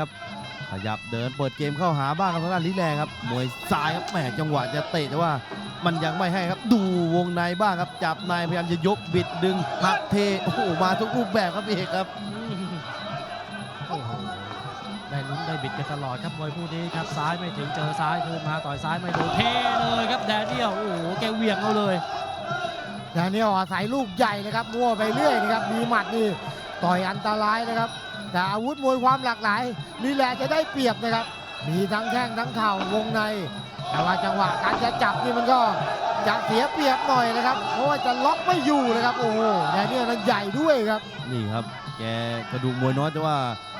ครับขยับเดินเปิดเกมเข้าหาบ้างครับทางด้านลิแลครับมวยซ้ายครับแหมจังหวะจะเตะแต่ว่ามันยังไม่ให้ครับดูวงในบ้างครับจับในพยายามจะยกบิดดึงหักเทโอ้โหมาทุกรูปแบบครับพี่เอกครับโอ้โหได้ลุ้นได้บิดกันตลอดครับมวยคู่นี้ครับซ้ายไม่ถึงเจอซ้ายคืนมาต่อยซ้ายไม่โดนเทเลยครับแดเนียลโอ้โหแกเหวี่ยงเอาเลยดานิเอลอาศัยลูกใหญ่นะครับมั่วไปเรื่อยนะครับมีหมัดนี่ต่อยอันตรายนะครับ แต่อาวุธมวยความหลากหลายนี่แหลจะได้เปรียบนะครับ มีทั้งแข้งทั้งเข่าวงใน แต่ว่าจังหวะการจะจับนี่มันก็จะเสียเปรียบหน่อยนะครับ เพราะว่าจะล็อกไม่อยู่นะครับ โอ้โหดานิเอลนั้นใหญ่ด้วยครับ นี่ครับ แกกระดูกมวยน้อยแต่ว่า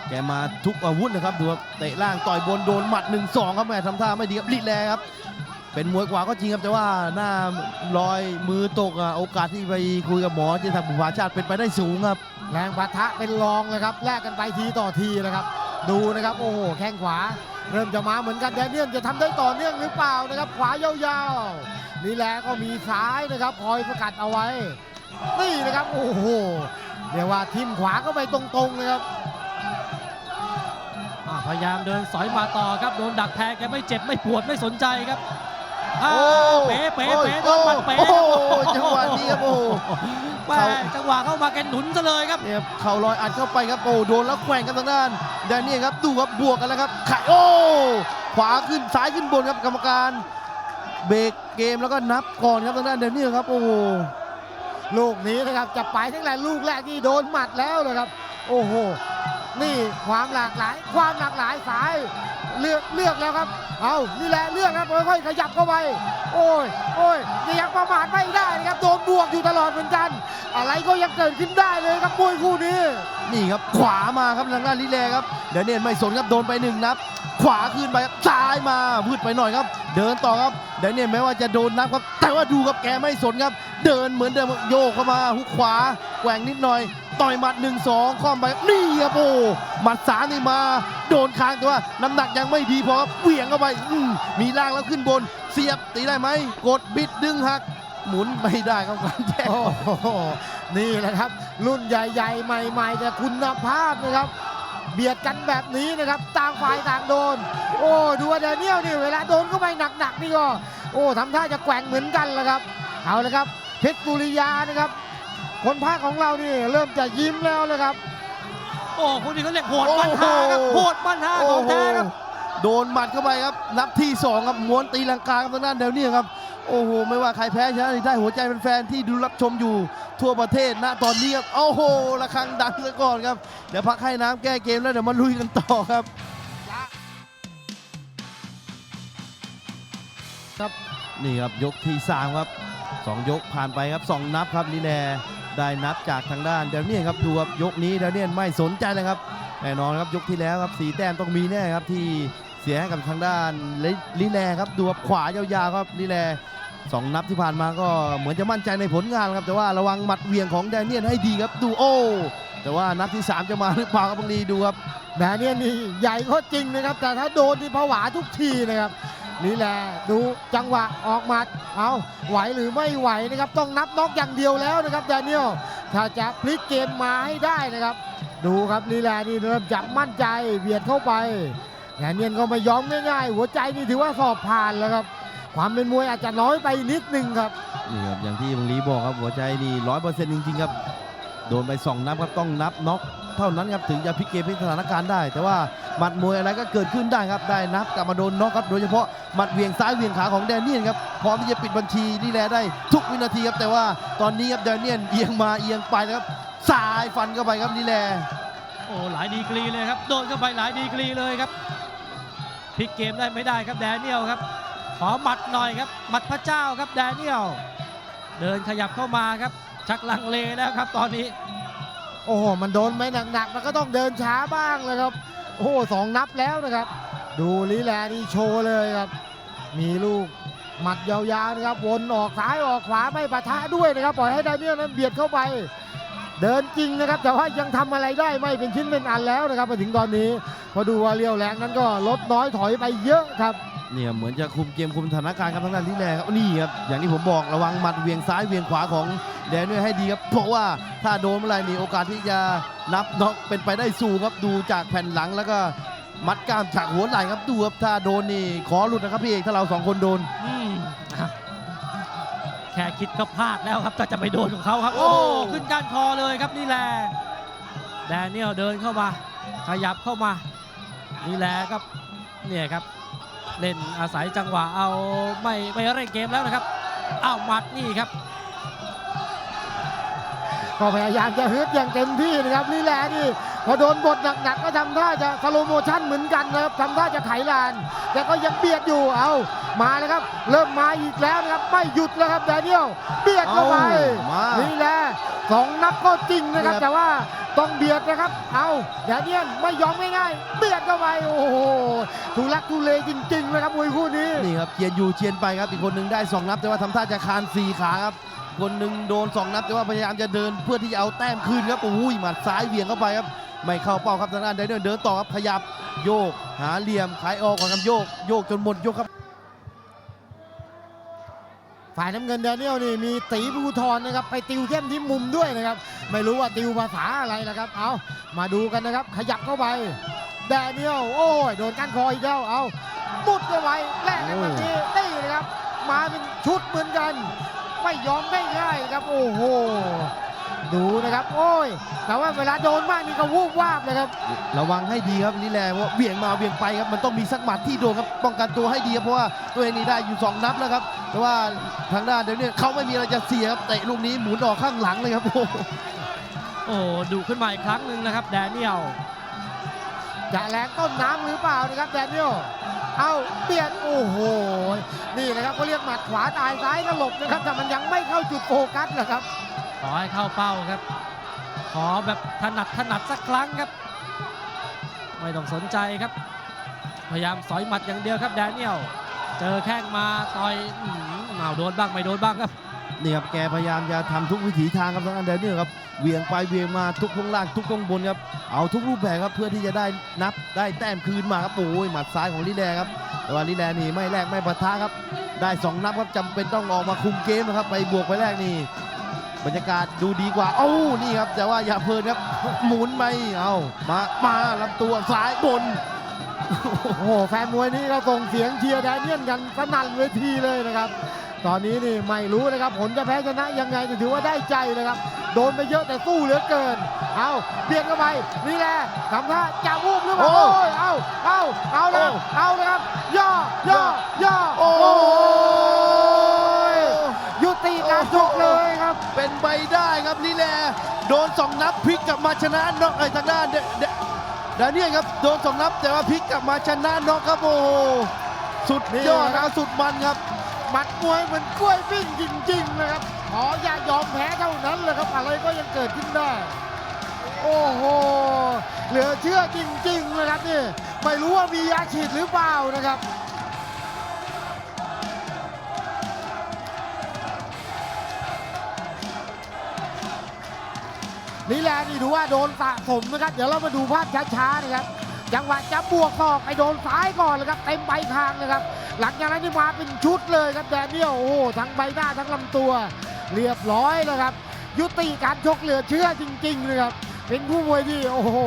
แกมาทุกอาวุธนะครับดูครับเตะล่างต่อยบนโดนหมัด1นสองครับแหมทำท่าไม่ดีครับลิแลครับ เป็นมวยกว่าก็จริงครับแต่ว่าหน้าลอยมือตกอะโอกาสที่ไปคุยกับหมอที่ทางบุพาชาติเป็นไปได้สูงครับ แรงปะทะเป็นรองเลยครับแลกกันไปทีต่อทีนะครับ ดูนะครับโอ้โหแข้งขวา เริ่มจะมาเหมือนกันแดเนียลจะทำได้ต่อเนื่องหรือเปล่านะครับ ขวายาวๆนี่แหละก็มีซ้ายนะครับคอยสกัดเอาไว้ นี่นะครับโอ้โหเรียกว่าทิมขวาก็ไปตรงๆนะครับอ่าพยายามเดินสอยมาต่อครับโดนดักแทงแกไม่เจ็บไม่ปวดไม่สนใจครับอ้าโอ้วเป๋เป๋เป๋โดโอ้นหมัดเป๋โอ้โหจังหวะนี้ครับโอ้โห แม่จังหวะเข้ามาแกหนุนซะเลยครับเนี่ยครับเข่าลอยอัดเข้าไปครับโอ้โดนแล้วแกว่งกันทางด้านแดนนี่ครับดูครับบวกกันแล้วครับไข่โอ้ขวาขึ้นซ้ายขึ้นบนครับกรรมการ เบรกเกมแล้วก็นับก่อนครับทางด้านแดนนี่ครับโอ้โหลูกนี้นะครับจะไปทั้งแต่ลูกแรกที่โดนหมัดแล้วนะครับ โอ้โห นี่ความหลากหลาย ความหลากหลายสายเลือกเลือกแล้วครับ เอานี่แหละเลือกครับค่อยๆขยับเข้าไป โอ้ยโอ้ยยังประมาทไม่ได้นะครับโดนบวกอยู่ตลอดเหมือนกัน อะไรก็ยังเกิดขึ้นได้เลยครับมวยคู่นี้ นี่ครับขวามาครับทางด้านลิแลครับแดนเนียลไม่สนครับโดนไปหนึ่งนับ ขวาขึ้นไปครับซ้ายมาพืดไปหน่อยครับ เดินต่อครับแดนเนียลแม้ว่าจะโดนนับครับ แต่ว่าดูครับแกไม่สนครับ เดินเหมือนเดิมโยกเข้ามาหุกขวาแกว่งนิดหน่อย ต่อยหมัด1นสองข้อมไปนี่ครับโอ้หมัดสามนี่มา โดนคางแต่ว่าน้ำหนักยังไม่ดีพอเหวี่ยงเข้าไปมมีล่างแล้วขึ้นบน เสียบตีได้ไหมกดบิดดึงหัก หมุนไม่ได้ครับการแจ้งนี่แหละครับ รุ่นใหญ่ ๆ ใหม่ ๆ แต่คุณภาพนะครับเบียดกันแบบนี้นะครับต่างฝ่ายต่างโดน โอ้ดูว่าแดเนียลนี่เวลาโดนเข้าไปหนักๆนี่ก็ โอ้ทำท่าจะแกว่งเหมือนกันแหละครับ เอาละครับเพชรสุริยานะครับ คนภาคของเรานี่เริ่มจะยิ้มแล้วนะครับ โอ้คนนี้เขาเรียกโหดปัญหาครับโหดปัญหาของแท้ครับ โดนหมัดเข้าไปครับ นับที่สองครับม้วนตีลังกาครับทางด้านเดลนี่ครับ โอ้โห ไม่ว่าใครแพ้ชนะได้หัวใจเป็นแฟนๆที่ดูรับชมอยู่ทั่วประเทศณตอนนี้ครับ โอ้โหระฆังดังซะก่อนครับ เดี๋ยวพักให้น้ำแก้เกมแล้วเดี๋ยวมาลุยกันต่อครับครับนี่ครับยกที่สามครับ สองยกผ่านไปครับสองนับครับลีแลได้นับจากทางด้านเดลนี่ครับดูครับยกนี้เดลนี่ไม่สนใจเลยครับแน่นอนครับยกที่แล้วครับสีแต้มต้องมีแน่ครับที่เสียให้กับทางด้านลิลิแลครับดูครับขวายาวๆครับลิแลสองนับที่ผ่านมาก็เหมือนจะมั่นใจในผลงานครับ แต่ว่าระวังหมัดเวียงของแดเนียลให้ดีครับดูโอ้แต่ว่านับที่ 3 จะมาหรือเปล่าครับบางทีดูครับแดเนียลนี่ใหญ่ก็จริงนะครับ แต่ถ้าโดนนี่ผวาทุกทีนะครับ นี่แหละดูจังหวะออกมัดเอาไหวหรือไม่ไหวนะครับ ต้องนับน็อกอย่างเดียวแล้วนะครับแดเนียลถ้าจะพลิกเกมมาให้ได้นะครับ ดูครับลีแลนี่เริ่มจับมั่นใจเบียดเข้าไปแดเนียลก็ไม่ยอมง่ายๆ หัวใจนี่ถือว่าสอบผ่านแล้วครับ ความเป็นมวยอาจจะน้อยไปนิดนึงครับนี่ครับอย่างที่บางลีบอกครับหัวใจนี่ร้อยเปอร์เซ็นต์จริงๆครับ โดนไปสองนับครับต้องนับน็อกเท่านั้นครับถึงจะพลิกเกมพลิกสถานการณ์ได้ แต่ว่าหมัดมวยอะไรก็เกิดขึ้นได้ครับได้นับกลับมาโดนน็อกครับโดยเฉพาะหมัดเหวียงซ้ายเหวียงขาของแดเนียนครับพร้อมที่จะปิดบัญชีนี่แลได้ทุกวินาทีครับแต่ว่าตอนนี้ครับแดเนียนเอียงมาเอียงไปนะครับสายฟันเข้าไปครับนี่แลโอ้หลายดีกรีเลยครับโดนเข้าไปหลายดีกรีเลยครับพลิกเกมได้ไม่ได้ครับแดเนียลครับขอหมัดหน่อยครับหมัดพระเจ้าครับแดเนียลเดินขยับเข้ามาครับ ชักลังเลแล้วครับตอนนี้ โอ้โห มันโดนไปหนักๆ มันก็ต้องเดินช้าบ้างเลยครับ โอ้โหสองนับแล้วนะครับ ดูลีแลนี่โชว์เลยครับ มีลูกหมัดยาวๆนะครับ วนออกซ้ายออกขวาไม่ปะทะด้วยนะครับ ปล่อยให้ไดเนียลนั้นเบียดเข้าไป เดินจริงนะครับ แต่ว่ายังทำอะไรได้ไม่เป็นชิ้นเป็นอันแล้วนะครับมาถึงตอนนี้ พอดูว่าเรียวแรงนั้นก็ลดน้อยถอยไปเยอะครับ เนี่ยเหมือนจะคุมเกมคุมสถานการณ์ครับทางด้านที่แลครับนี่ครับอย่างที่ผมบอกระวังหมัดเหวียงซ้ายเหวียงขวาของแดนเนียลให้ดีครับเพราะว่าถ้าโดนเมื่อไหร่นี่โอกาสที่จะนับน็อกเป็นไปได้สูงครับดูจากแผ่นหลังแล้วก็มัดกล้ามฉากหัวไหล่ครับดูครับถ้าโดนนี่ขอหลุดนะครับพี่เอกถ้าเราสองคนโดนอืมอะแค่คิดก็พลาดแล้วครับก็จะไปโดนของเขาครับ โอ้ขึ้นก้านคอเลยครับนี่แหละแดเนียลเดินเข้ามา ขยับเข้ามานี่แหละครับเนี่ยครับ เล่นอาศัยจังหวะเอาไม่ไม่เร่งเกมแล้วนะครับอ้าวหมัดนี่ครับ ก็พยายามจะฮึดอย่างเต็มที่นะครับนี่แหละนี่พอโดนบทหนักๆก็ทำท่าจะสโลโมชั่นเหมือนกันนะครับทำท่าจะไถลาน แต่ก็ยังเบียดอยู่เอามาเลยครับ เริ่มมาอีกแล้วนะครับไม่หยุดแล้วครับแดเนียลเบียดเข้าไปเอามานี่แหละสองนับก็จริงนะครับครับแต่ว่าต้องเบียดนะครับ เอาแดเนียลไม่ยอมง่ายๆเบียดเข้าไปโอ้โห ทุลักทุเลจริงๆนะครับมวยคู่นี้ นี่ครับเจียนอยู่เจียนไปครับอีกคนหนึ่งได้สองนับ แต่ว่าทำท่าจะคานสี่ขาครับคนหนึ่งโดนสองนับ แต่ว่าพยายามจะเดินเพื่อที่จะเอาแต้มคืนครับโอ้ยหมัดซ้ายเหวี่ยงเข้าไปครับไม่เข้าเป้าครับทางด้านไดเนเดินต่อครับขยับโยก หาเหลี่ยมขายออกก่อนครับโยกโยกจนหมดยกครับ ฝ่ายน้ำเงินแดเนียลนี่มีตีภูทรนะครับ ไปติวเข้มที่มุมด้วยนะครับ ไม่รู้ว่าติวภาษาอะไรนะครับ เอามาดูกันนะครับ ขยับเข้าไป แดเนียลโอ้ยโดนก้านคออีกแล้วเอามุดเข้าไปแลกกันแบบนี้นี่นะครับ มาเป็นชุดเหมือนกัน ไม่ยอมง่ายๆครับโอ้โหดูนะครับ โอ้ย แต่ว่าเวลาโดนมากนี่ก็วูบวาบเลยครับ ระวังให้ดีครับนี่แหละเพราะเหวี่ยงมาเหวี่ยงไปครับมันต้องมีสักหมัดที่โดนครับป้องกันตัวให้ดีครับเพราะว่าตัวเองนี่ได้อยู่สองนับแล้วครับ แต่ว่าทางด้านเดี๋ยวนี้เขาไม่มีอะไรจะเสียครับเตะลูกนี้หมุนออกข้างหลังเลยครับโอ้โหโอ้ดูขึ้นมาอีกครั้งหนึ่งนะครับแดเนียล จะแรงต้นน้ำหรือเปล่านะครับแดเนียลเอาเบียดโอ้โห นี่นะครับเขาเรียกหมัดขวาตายซ้ายก็หลบนะครับ แต่มันยังไม่เข้าจุดโฟกัสนะครับ ขอให้เข้าเป้าครับ ขอแบบถนัดถนัดสักครั้งครับ ไม่ต้องสนใจครับ พยายามสอยหมัดอย่างเดียวครับแดเนียล เจอแข้งมาต่อยหืออ้าวโดนบ้างไม่โดนบ้างครับ นี่ครับแกพยายามจะทำทุกวิถีทางครับทางด้านเดนเนอร์ครับเวียงไปเวียงมาทุกข้างล่างทุกข้างบนครับเอาทุกรูปแบบครับเพื่อที่จะได้นับได้แต้มคืนมาครับโอ้ยหมัดซ้ายของลิแดครับแต่ว่าลิแดนี่ไม่แลกไม่ปะทะครับ ได้สองนับครับจำเป็นต้องออกมาคุมเกมนะครับไปบวกไปแรกนี่บรรยากาศดูดีกว่าเอ้านี่ครับแต่ว่าอย่าเพลินครับหมุนไปเอามามาลำตัวซ้ายบนโอ้โหแฟนมวยนี่ก็ส่งเสียงเชียร์แดเนียลกันสนั่นเวทีเลยนะครับ ตอนนี้นี่ไม่รู้นะครับผลจะแพ้ชนะยังไงแต่ถือว่าได้ใจนะครับ โดนไปเยอะแต่สู้เหลือเกิน เอาเบียดเข้าไปนี่แหละทำท่าจะวูบหรือเปล่าโอ้โอ้ยเอาเอาเอาเลยครับเอาเลยครับย่อย่อย่อโอ้ยยุติการชกเลยครับ เป็นไปได้ครับลิแลโดนสองนับพลิกกลับมาชนะน็อกไอ้ทางด้านเดเดดาเนียลครับโดนสองนับแต่ว่าพลิกกลับมาชนะน็อกครับโอ้โหสุดยอดนะครับสุดมันครับ หมัดมวยเหมือนกล้วยปิ้งจริงๆนะครับขออย่ายอมแพ้เท่านั้นเลยครับ อะไรก็ยังเกิดขึ้นได้ โอ้โห เหลือเชื่อจริงๆนะครับนี่ ไม่รู้ว่ามียาฉีดหรือเปล่านะครับนี่แหละนี่ดูว่าโดนสะสมนะครับ เดี๋ยวเรามาดูภาพช้าๆนะครับ จังหวะจะบวกศอกไปโดนซ้ายก่อนเลยครับเต็มใบทางนะครับ หลังจากนั้นนี่มาเป็นชุดเลยครับแดเนียลโอ้โหทั้งใบหน้าทั้งลำตัว เรียบร้อยแล้วครับ ยุติการชกเหลือเชื่อจริงๆเลยครับเป็นคู่มวยที่โอ้โห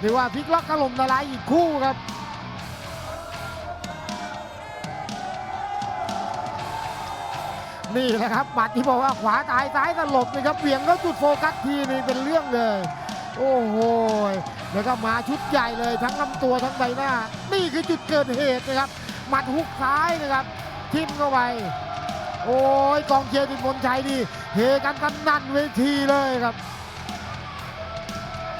เรียกว่าพลิกล็อกถล่มทลายอีกคู่ครับนี่แหละครับหมัดที่บอกว่าขวาตายซ้ายตลบนะครับเบี่ยงแล้วจุดโฟกัสทีนี่เป็นเรื่องเลย โอ้โหแล้วก็มาชุดใหญ่เลยทั้งลำตัวทั้งใบหน้า นี่คือจุดเกิดเหตุนะครับ หมัดฮุกซ้ายนะครับทิมเข้าไป โอ้ยกองเชียร์ติดมนชัยดีเฮกันกันนั่นเวทีเลยครับ